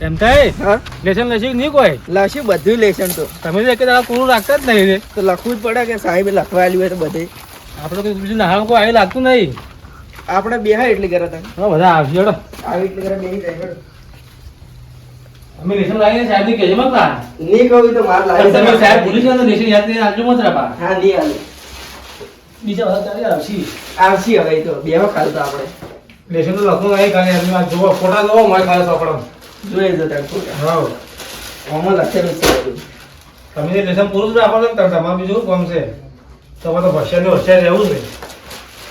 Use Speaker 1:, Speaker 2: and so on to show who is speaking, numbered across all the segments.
Speaker 1: એમ થાય?
Speaker 2: Lesson
Speaker 1: lesson નહીં કોઈ?
Speaker 2: લખ્યું બધું લેસન તો.
Speaker 1: તમે તો એક દાડા કોરું રાખતા જ નહીં
Speaker 2: તો લખવું જ પડે કે સાહેબ લખવા આવ્યું હોય તો બધે.
Speaker 1: આપણે તો બીજું નહાણ કોઈ આવી લાગતું નહીં.
Speaker 2: આપણે બેહાય એટલી કરે તમે.
Speaker 1: બધા આવશે હેડો.
Speaker 2: આવી એટલી કરે બેહી જાય.
Speaker 1: અમે લેશન લાવીને સાહેબને કહેજો મત ના
Speaker 2: નહીં કહું તો માર લાગે
Speaker 1: તમે સાહેબ ભૂલી જાવ તો લેશન યાદ નહીં આજુ મત રાખા
Speaker 2: હા નહીં આવે
Speaker 1: બીજા બધા ચાલી આવશે.
Speaker 2: આવશે હવે તો. બેહો ખાલી તો આપણે.
Speaker 1: લેસન તો લખવું નહીં કાલે જોવો. ફોટા જોવો મારે કાલે ચોપડો
Speaker 2: જોઈએ જતા
Speaker 1: હા.
Speaker 2: આમાં લખેલું છે
Speaker 1: તમે જે લેશન પૂરું જ રાખો ને તો તમારે બીજું છે? તમારે તો હોશિયાર હોશિયાર રહેવું છે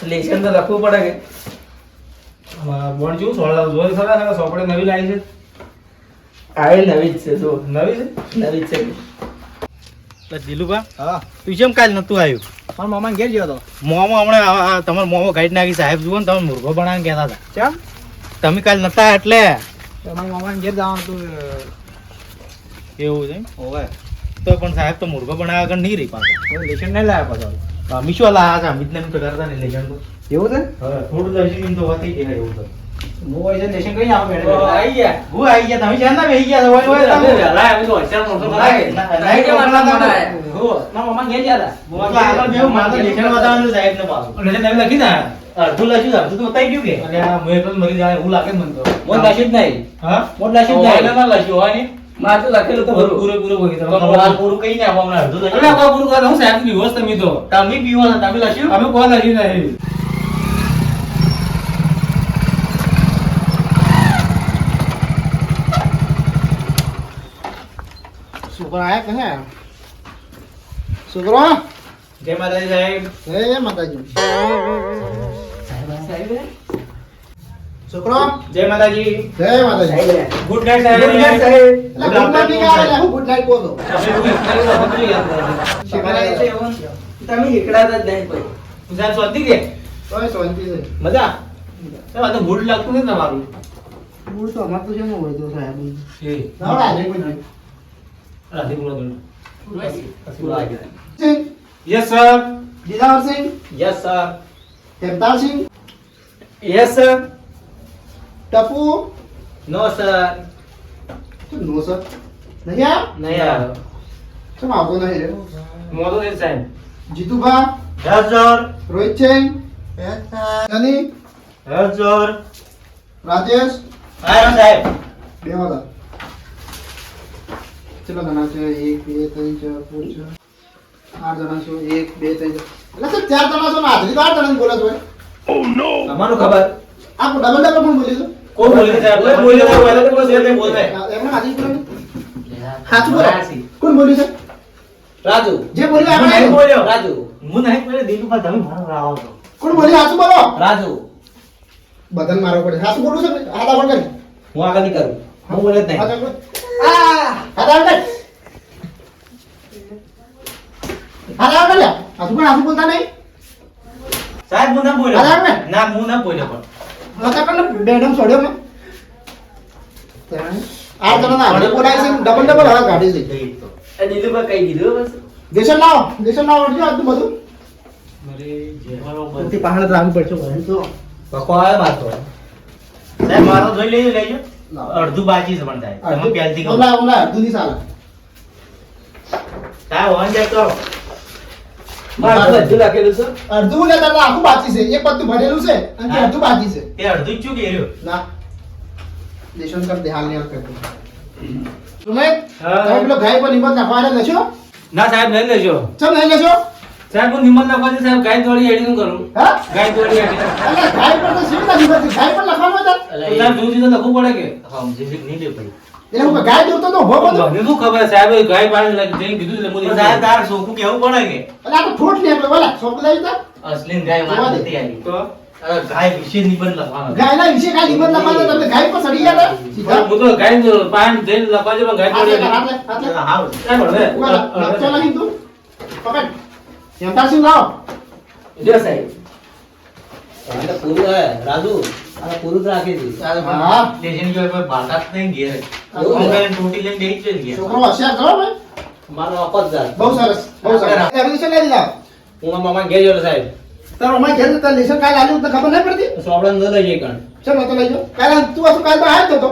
Speaker 2: લેશન તો લખવું પડે કે.
Speaker 1: અમારા બોર્ડ જેવું જોઈ ખરા ખરા નવી લાવી છે.
Speaker 2: આવી નવી જ છે જો.
Speaker 1: નવી છે?
Speaker 2: નવી જ છે.
Speaker 1: દિલુભા
Speaker 3: હા.
Speaker 1: તું કેમ કાલ નતું આવ્યું?
Speaker 3: મારા મામા ઘેર ગયો હતો
Speaker 1: મોમો હમણાં તમારા મોમો ગાઈડ નાખી સાહેબ જુઓ ને તમે મુર્ગો બનાવીને કહેતા હતા.
Speaker 3: કેમ
Speaker 1: તમે કાલ નતા એટલે
Speaker 3: તો મારા ઘેર જવાનું હતું
Speaker 1: એવું છે
Speaker 3: હોવે.
Speaker 1: તો પણ સાહેબ તો મુર્ગો બનાવ્યા આગળ નહીં રહી પાછા.
Speaker 3: લેશન નહીં લાવ્યા પાછો.
Speaker 1: અમી શું લાયા છે અમિતને એમ તો કરતા નહીં લેજણ
Speaker 3: એવું છે?
Speaker 1: હવે થોડું લઈશું તો હોતી ગયા એવું તો.
Speaker 3: હું હોય છે લેશન કઈ આવું મેડમ
Speaker 1: ગયા. હું આવી ગયા તમે છે બેહી ગયા? છો? ઓય, ઓય, તમે. નહીં, નહીં,
Speaker 3: મારા મામા ઘેર ગયા
Speaker 1: હું આગળ બેહું, મારે તો બતાવવાનું સાહેબને પાછું. અડધું લખ્યું છે, અડધું તો બતાવી ગયું કે? અલ્યા, હું એકલો જ મરી જાય એવું લાગે ને મને તો. હા?
Speaker 2: મારે તો લખેલું તો
Speaker 1: પૂરું,
Speaker 2: ભરું
Speaker 1: પૂરું, પૂરું બોલી. તમે
Speaker 3: તો
Speaker 1: તમારું પૂરું કહી નાખો, હમણાં અડધું લખ્યું.
Speaker 3: અલ્યા, કોઈ પૂરું કરે, હું સાહેબની વ્યવસ્થા મી તો.
Speaker 1: તમે પીવો છો, તમે લખ્યું?
Speaker 3: અમે કોઈ લખ્યું નહીં છોકરો આયા કે હે છોકરો
Speaker 1: જય માતાજી સાહેબ
Speaker 3: હે માતાજી છોકરો?
Speaker 1: જય માતાજી.
Speaker 3: જય માતાજી.
Speaker 1: ગુડ નાઈટ
Speaker 2: સાહેબ. ગુડ નાઈટ સાહેબ.
Speaker 3: એટલે ગુડ મોર્નિંગ આવે હું ગુડ નાઈટ બોલો.
Speaker 2: શીખવાડે છે? એવું? તમે એકડા જ નહીં કોઈ.
Speaker 1: સાહેબ શાંતિ કે
Speaker 3: તોય શાંતિ છે.
Speaker 1: મજા? સાહેબ આ તો ગુડ લાગતું નથી તમારું.
Speaker 3: ગુડ તો અમાર તો છે ને હોય તો સાહેબ.
Speaker 1: એ.
Speaker 3: ના લે કોઈ નહીં.
Speaker 1: રાધે બોલો બોલો. Yes sir
Speaker 3: Dilawar Singh.
Speaker 1: Yes sir
Speaker 3: તેમતાલ Singh.
Speaker 1: Yes sir
Speaker 3: Tapu
Speaker 1: no sir
Speaker 3: શું નો સર નહીં આ
Speaker 1: નહીં આવ્યો
Speaker 3: કેમ આવતો નહીં રે
Speaker 1: મોટો છે સાહેબ
Speaker 3: Jitubha
Speaker 1: yes sir
Speaker 3: Rohit Singh Sunny
Speaker 1: yes sir
Speaker 3: Rajesh
Speaker 1: આવ્યો સાહેબ
Speaker 3: બે વાળા કેટલા જણા છે એક બે ત્રણ ચાર પાંચ છ આઠ જણા છો એક બે ત્રણ એટલે સાહેબ ચાર જણા છો ને હાજરી તો આઠ જણાની બોલે છો
Speaker 1: અમારું ખબર?
Speaker 3: આ ડબલ ડબલ પણ બોલી છો
Speaker 1: કોણ બોલે સાહેબ કોઈ બોલે તો બોલે તો બોલે તે બોલે
Speaker 3: એમને હાજરી બોલે. સાચું બોલો કોણ બોલ્યું છે?
Speaker 1: રાજુ.
Speaker 3: જે બોલ્યું આપણે
Speaker 1: નહીં બોલ્યો.
Speaker 2: રાજુ.
Speaker 1: હું નહીં બોલ્યો દીપુ તમે મારો રાવો છો.
Speaker 3: કોણ બોલ્યું સાચું બોલો.
Speaker 2: રાજુ.
Speaker 3: બધાને મારવો પડે. સાચું બોલું છે? ને હાથ આગળ કરી.
Speaker 2: હું આગળ નહીં કરું. હું બોલે જ નહીં.
Speaker 3: હાથ આગળ કરી. હાથ આગળ હાથું પણ હાથું બોલતા નહીં?
Speaker 1: સાહેબ હું ના બોલ્યો
Speaker 3: અરે, ને
Speaker 1: ના હું ના બોલ્યો પણ.
Speaker 3: આગળ ને બેડમ છોડ્યો મેં. આઠ ના હાજરી બોલાય છે ડબલ ડબલ હવે કાઢી દે.
Speaker 2: એ દીદુભાઈ કઈ દીધું બસ?
Speaker 3: દેશન લાવો દેશન લાવો અડજો આ બધું.
Speaker 1: મારે જેવાનો
Speaker 3: સૌથી પહાડ રાખવું પડશે ભાઈ. તો
Speaker 2: બકો મારતો.
Speaker 1: સાહેબ મારો જોઈ લેજો લેજો અડધું બાજી પણ થાય. તમે પહેલથી કહો
Speaker 3: ઓલા ઓલા અડધું ની સાલા
Speaker 1: કરો.
Speaker 2: બધું લખેલું છે.
Speaker 3: અડધું ને તારે આખું બાકી છે. એક પત્તું ભરેલું છે અને અડધું બાકી છે.
Speaker 1: તે અડધું જ ચૂકી
Speaker 3: ના. દેશન કર દે હાલ ને હાલ કર દે. તમે? પેલો ગાય પર નિમત નાખવાને લેશો
Speaker 1: ના સાહેબ નહીં લેજો
Speaker 3: ચમ નહીં લેશો
Speaker 1: સાહેબ હું નિમત લખવા દે સાહેબ ગાય દોડી એડી નું કરું.
Speaker 3: હા?
Speaker 1: ગાય દોડી એડી
Speaker 3: અલે ગાય પર તો સીધા નિમત ગાય પર લખવાનું હતા?
Speaker 1: તો સાહેબ જોજી તો લખવું પડે કે? હા જીજી નહીં લે ભાઈ.
Speaker 3: એટલે હું ગાય દોરતો તો હો બધું
Speaker 1: મને શું ખબર સાહેબ ગાય પાણી લઈ જઈને કીધું એટલે મોદી સાહેબ તાર સોકુ કેવું પડે કે?
Speaker 3: એટલે આ તો ઠોઠ ને એટલે બોલા સોકુ લઈ તો
Speaker 1: અસલી
Speaker 3: ગાયમાં
Speaker 1: નથી આવી. તો? ગાય વિશે નિબંધ લખવાનો.
Speaker 3: ગાયના વિશે કાંઈ નિમત લખવાનો તમને ગાય પર સડી ગયા સીધા
Speaker 1: હું તો ગાય પાણી જઈને લખવા પણ ગાય
Speaker 3: હાથ
Speaker 1: દોડી
Speaker 3: લે, હાથ લે, હાથ. લે.
Speaker 1: હા સાહેબ હવે.
Speaker 3: તું. પકડ. લાવો.
Speaker 2: રાજુ. પૂરું જ રાખી દીધું.
Speaker 3: હા.
Speaker 1: સ્ટેશન કે ઉપર બાકાત નહીં ગાય ટોટી લઈને બેસી જ ગયા.
Speaker 3: છોકરો હોશિયાર કરો ભાઈ.
Speaker 2: મારો અપત જાય
Speaker 3: બહુ સરસ બહુ સરસ. એપ્લિકેશન લઈ લીધા.
Speaker 1: હું મામા ઘેર ગયો સાહેબ.
Speaker 3: તારો અમારે ઘેર તારે લેશન કાલે આલ્યું તને ખબર નહીં પડતી?
Speaker 2: સોપડા ન લઈ જઈ કણ.
Speaker 3: ચલો તો લઈ જાઓ કાલે તું હતું કાલે તો આવ્યો જ નતો.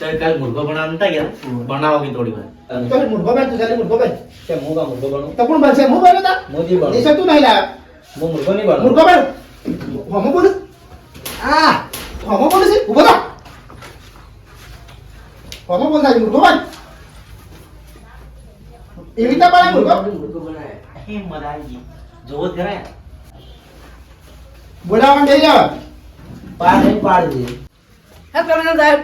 Speaker 1: તો કાલ મુર્ગો બનાવવાનું હતા યાર બનાવો કે થોડી વાર.
Speaker 3: તો પછી મુર્ગો તું ચાલી મુર્ગો બેન.
Speaker 2: કે હું કા મુર્ગો
Speaker 3: તો કોણ બનશે હું બન્યો તા?
Speaker 2: મોદી બનું
Speaker 3: લેશન તું નહીં લાવ્યો
Speaker 2: હું મુર્ગો નહીં બનું
Speaker 3: મુર્ગો બેન હમો બોલે? આ હમો બોલે છે ઊભો થા હમો બોલતા છે મુર્ગો બેન એવી રીતે બનાય મુર્ગો
Speaker 2: મુર્ગો બનાય
Speaker 1: હે મજા આવી જોવો જ ખરા
Speaker 3: બોલાવવા બે જાવ
Speaker 2: પાડ પાડ દે
Speaker 4: હા તમે સાહેબ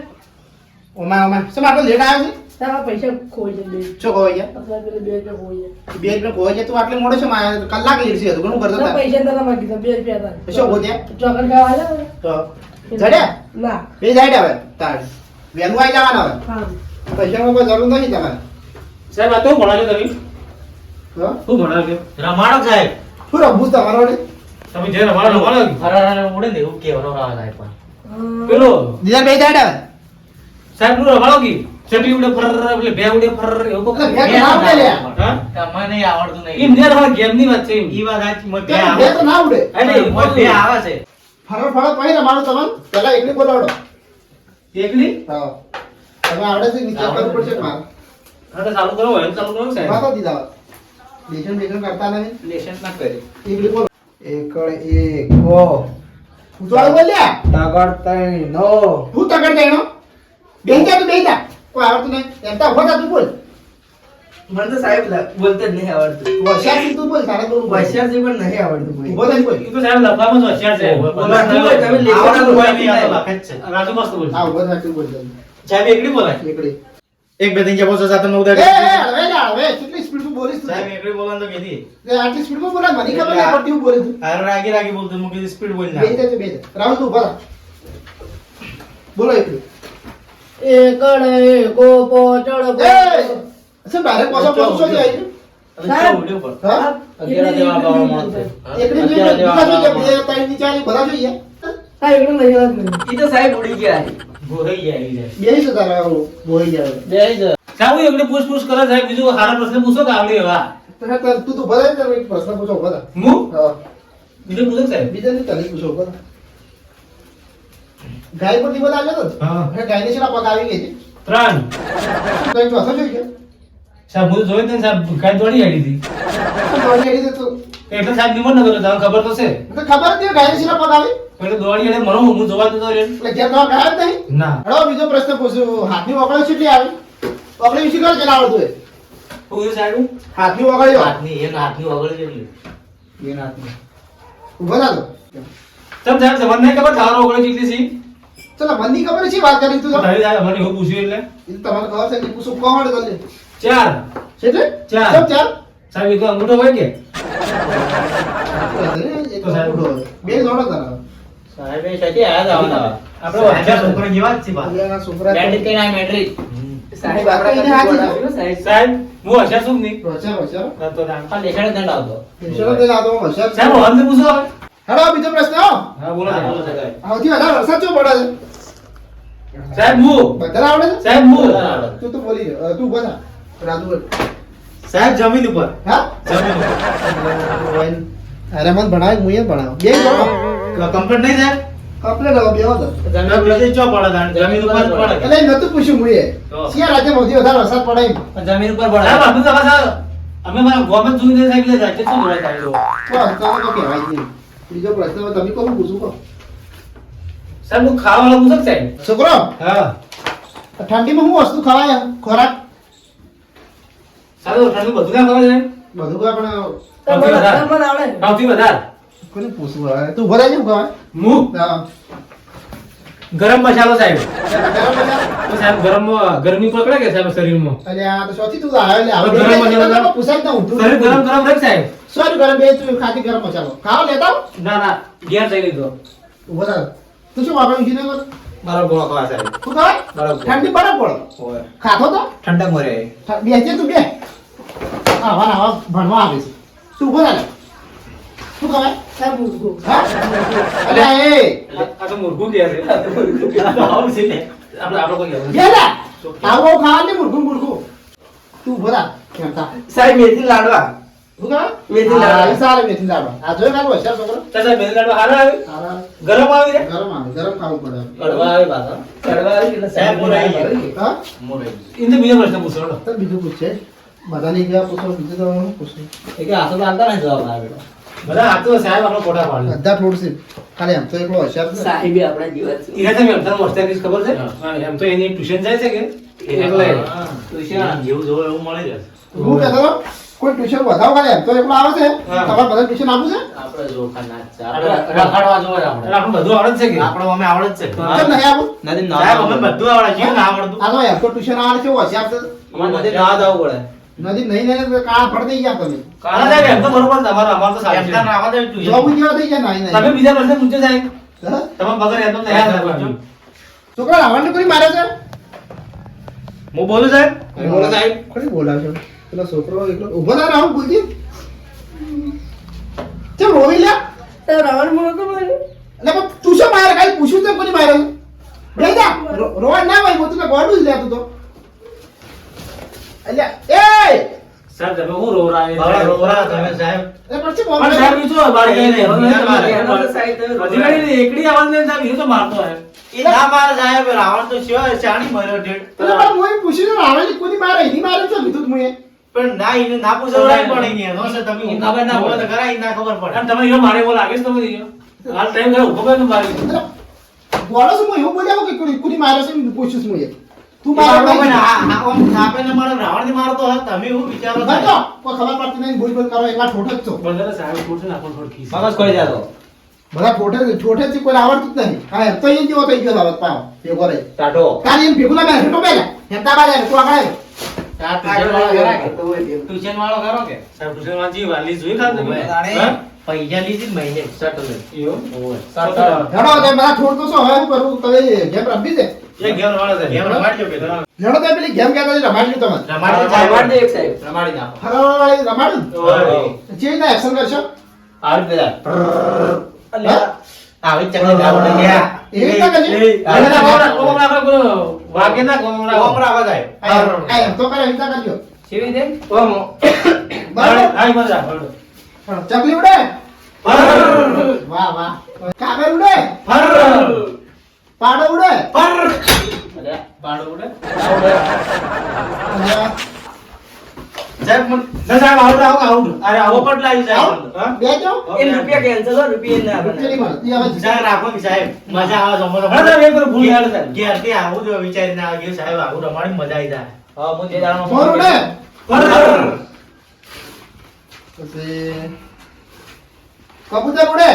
Speaker 3: ઓમાં ઓમાં શું આટલો લેટ આવ્યો છે
Speaker 4: તારા પૈસા ખોઈ જશે
Speaker 3: શું ગયા?
Speaker 4: પેલે બે રૂપિયા ખોઈ
Speaker 3: બે રૂપિયા છે તું આટલે મોડો છે? મારે કલાક લેટ છે ઘણું કરતો
Speaker 4: પૈસા તારા માં કીધા બે રૂપિયા હતા
Speaker 3: શું કહો ત્યાં
Speaker 4: ચોકર ખાવા આવ્યા
Speaker 3: તો જડ્યા?
Speaker 4: ના.
Speaker 3: બે જાય હવે તાર. વહેલું આવી જવાના હવે.
Speaker 4: હા.
Speaker 3: પૈસામાં કોઈ જરૂર નથી તમારે?
Speaker 1: સાહેબ આ તો ભણાવજો તમે?
Speaker 3: હા?
Speaker 1: શું ભણાવજો રમાડો સાહેબ.
Speaker 3: શું રમવું તમારો વડે?
Speaker 1: તમે જે રમાડો રમાડો. હરારા ઉડે ને એવું કેવાનો રાહ પણ. પેલો.
Speaker 3: દીદાર બે જાય
Speaker 1: સાહેબનું રમાડો કે? ચટી ઉડે ફર એટલે બે ઉડે ફર એવું
Speaker 3: ના.
Speaker 1: હા?
Speaker 5: તમને આવડતું નહીં.
Speaker 1: ને રમાડ ગેમની વાત છે એમ.
Speaker 5: ઈ વાત આજ મને બે આવે.
Speaker 3: તો ના ઉડે.
Speaker 1: એટલે
Speaker 5: બે આવે છે.
Speaker 3: ફરો પાઈ પછી મારો તમન પેલા એકલી બોલાડો
Speaker 1: એકલી?
Speaker 3: હા. તમે આવડે છે નીચે પર પડશે માર?
Speaker 1: હા ચાલુ કરો હવે ચાલુ કરો સાહેબ.
Speaker 3: વાતો દીધા લેશન બેસન કરતા નહીં
Speaker 5: લેશન ના કરે.
Speaker 3: એકલી બોલો. એકળ એક ઓ હું. તો આ બોલ્યા?
Speaker 2: તગડ તઈ નો
Speaker 3: હું તગડ દેણો બેહી જા તું બેહી જા. કોઈ આવડતું નહીં. એમ તો થા તું બોલ.
Speaker 2: મને તો સાહેબ બોલતે જ નહીં આવડતું.
Speaker 3: તું હોશિયાર છે તું બોલ તારે પડે.
Speaker 2: હોશિયાર છે પણ નહીં આવડતું
Speaker 3: થઈને બોલ.
Speaker 1: એ તો સાહેબ લખવામાં જ હોશિયાર છે.
Speaker 2: બોલવાનું તમે લેખો ના
Speaker 1: આવડતું હોય નહીં, આ તો
Speaker 2: નહીં.
Speaker 1: લખે જ છે. રાજુ મસ્ત બોલે.
Speaker 3: હા થા તું બોલ.
Speaker 1: સાહેબ એકલી બોલાય
Speaker 3: એકડી
Speaker 5: એક બે ત્રણ ચાર પાંચ સાત નવ દસ
Speaker 3: એ હળવે લે હળવે કેટલી સ્પીડમાં બોલીશ તું?
Speaker 5: સાહેબ એકલી બોલવાનું તો કીધી.
Speaker 3: એ આટલી સ્પીડમાં બોલા મને ખબર નહીં પડતી હું બોલું છું
Speaker 5: હારો રાગી રાગી બોલતો કીધું સ્પીડ બોલ ના
Speaker 3: તું જા રાહુલ તું ઊભો બોલો એકડી
Speaker 4: એકડ એકો પોચડ
Speaker 3: એ! શું પાછો પાછો જાય
Speaker 4: સાહેબ.
Speaker 5: ઉડ્યો પર
Speaker 3: હા?
Speaker 2: અગિયાર જેવા બાવા મળશે.
Speaker 3: એકડી જે
Speaker 2: અગિયાર જેવા
Speaker 3: બધા જોઈએ બે ત્રણની ચાર બધા જોઈએ
Speaker 4: હા એકડું લઈ જવા
Speaker 2: ઈ તો સાહેબ ઉડી ગયા.
Speaker 1: ભોરાઈ જાય.
Speaker 3: બેહી છે તારા બોઈ જાય
Speaker 2: બે જ
Speaker 1: સાહેબ હું પૂછ પૂછ કરે સાહેબ બીજું હારા પ્રશ્ન પૂછો કે આવડે એવા?
Speaker 3: તો તું ને, પ્રશ્ન પૂછો ઊભો
Speaker 1: હું? બીજું પૂછો સાહેબ?
Speaker 3: બીજા ને તને પૂછો થા. ગાય પર દીવો આવ્યો તો?
Speaker 1: હા.
Speaker 3: અને ગાયને શેના પગ આવી ગઈ છે.
Speaker 1: ત્રણ.
Speaker 3: કઈ ચોથો જોઈ ગયો?
Speaker 1: સાહેબ હું તો જોઈ તને સાહેબ ગાય દોડી આવી હતી.
Speaker 3: દોડી આવી તો
Speaker 1: એટલે સાહેબ નિમણ ન કર્યો તમને ખબર તો છે.
Speaker 3: ખબર નથી ગાયને શેના પગ આવી?
Speaker 1: એટલે દોડી અને મરો હું જોવા જતો રહ્યો.
Speaker 3: એટલે ઘેર તમારે ગાય જ નહીં?
Speaker 1: ના.
Speaker 3: હડો બીજો પ્રશ્ન પૂછું. હાથની ઓગળી કેટલી આવી? ઓગળી વિશે કર ચલા આવડતું હોય
Speaker 1: હું સાહેબ?
Speaker 3: હાથની ઓગળી
Speaker 1: હાથની એક હાથની વગડી જેટલી
Speaker 3: એ હાથની. ઊભો થા તો
Speaker 1: તમ સાહેબ તમને નહીં ખબર થારો વગડી કેટલી છે?
Speaker 3: ચલો મને ખબર છે વાત કરી તું તો.
Speaker 1: તારી દાદા મને પૂછ્યું એટલે?
Speaker 3: એ તો ખબર છે કે પૂછું કોણ કરે
Speaker 1: ચાર
Speaker 3: છે એટલે
Speaker 1: ચાર.
Speaker 3: સબ ચાર
Speaker 1: સાહેબ એક તો અંગૂઠો હોય કે? તો સાહેબ.
Speaker 3: બે જોડો તારા.
Speaker 2: સાહેબ એ સાચી આયા જ આવવાના.
Speaker 1: આપણે વાંચ્યા
Speaker 5: છોકરા જેવા જ છે બા.
Speaker 3: છોકરા
Speaker 2: બેટ કે ના મેટ્રિક. સાહેબ
Speaker 3: આપણે
Speaker 2: બોલાવ્યું સાહેબ.
Speaker 1: સાહેબ હું છું કે નહીં?
Speaker 3: હોશિયાર હોશિયાર.
Speaker 1: તો ના.
Speaker 2: આ લેખણ દંડ આવતો.
Speaker 3: ઈશ્વર દંડ આવતો હોશિયાર
Speaker 1: સાહેબ હંસ પૂછો.
Speaker 3: હેડો બીજો પ્રશ્ન હો.
Speaker 1: હા બોલો.
Speaker 3: સૌથી વધારે વરસાદ ચો પડે છે.
Speaker 1: સાહેબ હું?
Speaker 3: બધા આવડે છે?
Speaker 1: સાહેબ હું.
Speaker 3: તું તો બોલી. તું બોલ. હા. રાજુ.
Speaker 5: સાહેબ જમીન ઉપર.
Speaker 3: હા?
Speaker 5: જમીન ઉપર.
Speaker 3: અરે મન ભણાવે હું એ ભણાવ. બે
Speaker 5: કમ્પ્લીટ નહીં સાહેબ
Speaker 3: કમ્પ્લેટ હવે બે હતો
Speaker 5: જમીન બીજે ચો પડે જમીન ઉપર પડે.
Speaker 3: એટલે નતું પૂછ્યું હું સિયા રાજ્યમાં સૌથી વધારે વરસાદ પડે
Speaker 2: જમીન ઉપર
Speaker 1: સાહેબ અમે તો અમે મારા ગોમે જોઈને સાહેબ એટલે રાજ્ય શું જોડાય સાહેબ તો?
Speaker 3: તો કહેવાય નહીં. બીજો પ્રશ્ન તમે કહો પૂછું કહો.
Speaker 1: સાહેબ હું ખાવાવાળો પૂછો સાહેબ?
Speaker 3: છોકરો
Speaker 1: હા.
Speaker 3: ઠંડીમાં શું વસ્તુ ખવાય ખોરાક?
Speaker 1: સાહેબ ઠંડી બધું ના છે?
Speaker 3: બધું કોઈ પણ
Speaker 1: સૌથી વધારે
Speaker 4: આવડે.
Speaker 3: કોને પૂછવું તું ભરાય છે ખવાય.
Speaker 1: હું?
Speaker 3: હા.
Speaker 1: ગરમ મસાલો સાહેબ.
Speaker 3: ગરમ મસાલો?
Speaker 1: તો સાહેબ ગરમ ગરમી પકડે કે સાહેબ શરીરમાં?
Speaker 3: અરે આ તો શોથી તું આવ્યો એટલે આવું
Speaker 1: ગરમ મસાલો
Speaker 3: પૂછાય ના ઊંધું.
Speaker 1: શરીર ગરમ ગરમ રહે સાહેબ.
Speaker 3: સોરી ગરમ? બે તું ખાતી ગરમ મસાલો. ખાવ લેતા આવો.
Speaker 1: ના ના ઘેર જઈ લીધો.
Speaker 3: ઊભો થા. તું શું વાપરે ઊંઘી નહીં બોલ?
Speaker 5: ગોળો ખાવા સાહેબ.
Speaker 3: શું ખવાય?
Speaker 5: બરફ
Speaker 3: ઠંડી પડે
Speaker 5: ઓય.
Speaker 3: ખાતો તો?
Speaker 5: ઠંડક મરે
Speaker 3: ઠ- તું બે. આવા આવા ભણવા આવે છે. તું ઊભો થા ખવાય? હા
Speaker 1: આ તો છે છે
Speaker 3: થા
Speaker 2: સાહેબ મેથી લાડવા? મેથી લાડવા.
Speaker 3: હા, સારા મેથી લાડવા. આ જોયો કાંઈ હોશિયાર છોકરો?
Speaker 1: ચાચા મેં લાડવા હારા આવે. ગરમ આવી રે
Speaker 3: ગરમ આવે, ગરમ ખાવું પડે.
Speaker 2: કડવા આવે પાછા. કડવા આવે એટલે સાહેબ
Speaker 1: બોલાય
Speaker 2: બોલાય
Speaker 1: છે.
Speaker 3: હા?
Speaker 1: બીજો પ્રશ્ન પૂછો
Speaker 3: તો બીજું પૂછે બધાની ગયા પૂછો બીજું તો હું
Speaker 2: એ કે આસો તો આલતા નહીં જવાબ આવે બેટા.
Speaker 1: બધા આ તો સાહેબ આપણો ફોટા પાડે.
Speaker 3: બધા થોડું છે ખાલી એમ તો એકલો હોશિયાર છે
Speaker 2: સાહેબે આપણા જેવા છે.
Speaker 1: ઈરા તમે અમથાનો હોસ્ટેલ ફીસ ખબર છે? એમ તો એની ટ્યુશન જાય છે કે? એટલે
Speaker 2: ટ્યુશન.
Speaker 1: જેવું જોવો એવું મળે છે
Speaker 3: હું કહેતો કોઈ ટ્યુશન વધાવો ખાલી એમ તો એકલો આવે છે? તમારે બધા ટ્યુશન આપવું છે?
Speaker 2: આપણે જ રખડવા જોવે
Speaker 1: બધું આવડે છે કે?
Speaker 5: આપણો અમે આવડે જ છે.
Speaker 3: કેમ નહીં આપવું
Speaker 2: નથી
Speaker 5: સાહેબ અમે બધું આવડે છે ના આવડતું?
Speaker 3: આ તો એમ તો ટ્યુશન આવે છે હોશિયાર છે
Speaker 2: અમારે નથી ના જવું પડે.
Speaker 3: નદી નહીં નહીં કાળા ફળ થઈ ગયા તમે.
Speaker 1: કાળા સાહેબ એમ તો બરોબર તમારો અમાર તો સાહેબ
Speaker 5: એમ
Speaker 1: આવા
Speaker 5: દે ના
Speaker 3: જો જેવા થઈ ગયા નહીં
Speaker 1: તમે બીજા વર્ષે પૂછો સાહેબ. તમે બગર એમ તો નહીં યાદ રાખવાનું.
Speaker 3: છોકરા રાવણ કરી મારે છે?
Speaker 5: હું બોલું સાહેબ?
Speaker 2: બોલો સાહેબ?
Speaker 3: કોની બોલાવશો પેલો છોકરો એકલો ઊભો ના રાહુલ બોલજી તે રોવી લે?
Speaker 4: તે રાવણ મોટો તો બોલે.
Speaker 3: એટલે પણ તું શું મારે? કાંઈ પૂછ્યું તે કોની મારે? જા. રોવા ના ભાઈ હું તને ગોડું જ લેતો તો. એટલે એ
Speaker 1: સાહેબ તમે હું રોવરાય
Speaker 5: હવે રોવરા તમે સાહેબ
Speaker 3: એ પછી બોલ
Speaker 1: પણ સાહેબ ઈ બાળી ને?
Speaker 5: મારે.
Speaker 2: એનો તો સાહેબ તમે
Speaker 1: હજી એકડી આવાજ ને સાહેબ ઈ મારતો હે
Speaker 5: ના મારે સાહેબ રાવણ તો શિવાય ચાણી મર્યો ઢેડ.
Speaker 3: એટલે પણ હું પૂછ્યું રાવણ કોની મારે એની મારે છો મુએ
Speaker 5: પણ ના એને ના પૂછવડાવી પણ એને. છે તમે
Speaker 2: ખબર ના
Speaker 5: બોલો
Speaker 2: પડે.
Speaker 5: તો ના ખબર પડે
Speaker 1: અને તમે યો મારે બોલ લાગે તમે હાલ ટાઈમ કરે ઊભો કરે ને મારી
Speaker 3: બોલો છું હું એવું બોલ્યા કે કોની કોની મારે છે પૂછ્યું છું મુએ તું
Speaker 5: એ પણ આ- આ થાપે ને મારો મારતો તમે શું વિચારો
Speaker 3: બંધો કોઈ ખબર પડતી નહીં બોલ બોલ કરો એકલા ઠોઠ જ છો.
Speaker 1: બંદર સાહેબ છોડશે ને આપણને થોડી ખીસ.
Speaker 2: મગજ ખોઈ જાતો
Speaker 3: બધા ઠોઠે ઠોઠે થી કોઈ આવડતું જ નહીં હા તો એ જેવો થઈ ગયો બાબત પાવ ભેગો રહી.
Speaker 2: ટાટો
Speaker 3: કાલી એમ ભેગું ના હેઠો બેલા. હેતા બાજા તું આગળ
Speaker 5: આ વાળો ખરા કે?
Speaker 2: સાહેબ
Speaker 5: tuition વાળો ખરો કે?
Speaker 1: સાહેબ ટ્યુશન વાંચી વાલી જોઈ ખાલી તમે?
Speaker 5: તાણે
Speaker 1: હા?
Speaker 5: પૈસા લીધી મહિને.
Speaker 3: હેડો તો શું હવે કરું તમે રમી
Speaker 1: એ ઘેર વાળા છે.
Speaker 5: ગેમ રમાડજો કે તમે?
Speaker 3: હેડો પેલી ગેમ કહેતા હતી રમાડ્યું તમે.
Speaker 5: રમાડજો
Speaker 2: સાહેબ
Speaker 5: સાહેબ.
Speaker 2: એક સાહેબ રમાડી નાખો.
Speaker 3: હરાવા વાળી રમાડ્યું જે રીતના એક્શન કરશો.
Speaker 5: આવી પેલા. આવી ચકલી ગયા.
Speaker 1: અને ના વાગે ના
Speaker 5: કોમ રાખો
Speaker 3: આ તો કરે કરજો.
Speaker 1: કોમો.
Speaker 3: બરાબર? ઉડે? વાહ વાહ. કાગળ ઉડે?
Speaker 1: ફર.
Speaker 3: પાડો ઉડે.
Speaker 1: ફર. પાડો ઉડે. સાહેબ, ના, સાહેબ, આઉટ, આઉટ, આઉટ. અરે, આવો. પણ લાવી સાહેબ. હા?
Speaker 3: બે જો.
Speaker 2: એમ રૂપિયા કેન્સલ રૂપિયા ના
Speaker 3: મળતી
Speaker 5: સાહેબ રાખો કે સાહેબ. મજા આવે જમો
Speaker 1: હા, સાહેબ, એક
Speaker 5: આવું જો આવે સાહેબ આવું રમાડી મજા આવી જાય.
Speaker 2: હા હું તે
Speaker 3: ઉડે.
Speaker 1: ફર.
Speaker 3: પછી કબૂતર ઉડે.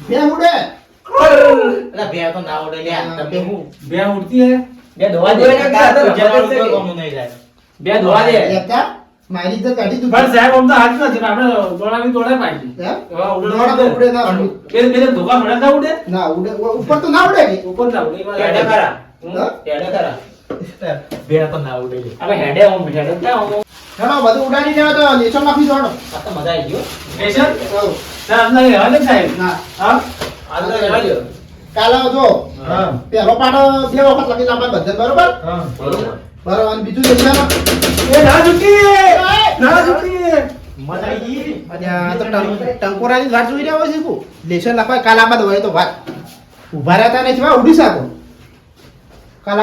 Speaker 3: બે ઉડે.
Speaker 5: એટલે બે તો ના ઉડે લ્યા. તમે હું?
Speaker 1: બે ઉડતી હે?
Speaker 2: બે ધોવા દે.
Speaker 5: ગુજરાતમાં કોઈ કામનું નહીં જાય
Speaker 2: બે ધોવા દે.
Speaker 3: મારી ઇજ્જત કાઢી તું
Speaker 1: પણ સાહેબ આમ તો હાથ નથી આપણે દોડાવી દોડાય પાછી.
Speaker 3: હા,
Speaker 1: ઉડે
Speaker 3: દોડા તો ઉડે ના ઉડે.
Speaker 1: બે બે ધોકા ભરે ના ઉડે?
Speaker 3: ના ઉડે. ઉપર તો ના ઉડે
Speaker 1: ઉપર ના ઉડે
Speaker 2: હેડે ખરા.
Speaker 3: હા?
Speaker 2: હેડે
Speaker 5: બે તો ના ઉડે લે.
Speaker 2: આપણે હેડે આમ હેડે ક્યાં આમ
Speaker 3: હેડો બધું ઉડાડી દેવા તો લેશન નાખી દો
Speaker 2: આ તો મજા આવી ગયો.
Speaker 1: સાહેબ.
Speaker 3: ના.
Speaker 1: હા.
Speaker 3: કાલે જો
Speaker 1: હા.
Speaker 3: પહેલો પાડો બે વખત લખી લાવવાનો બધે બરોબર?
Speaker 1: હા.
Speaker 2: બરોબર.
Speaker 3: બરોબર અને બીજું લેશન
Speaker 1: એ ના ચૂકી ના
Speaker 3: ટં- ટંકોરાની જ જોઈ રહ્યા હોય છે લેશન લખવા કાલ હોય તો વાત. ઊભા રહેતા નહીં છે ઉડી શકો કાલ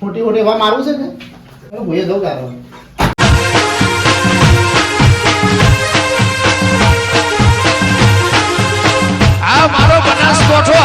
Speaker 3: ખોટી ખોટી હવા મારું છે ને. હું કાઢો Sport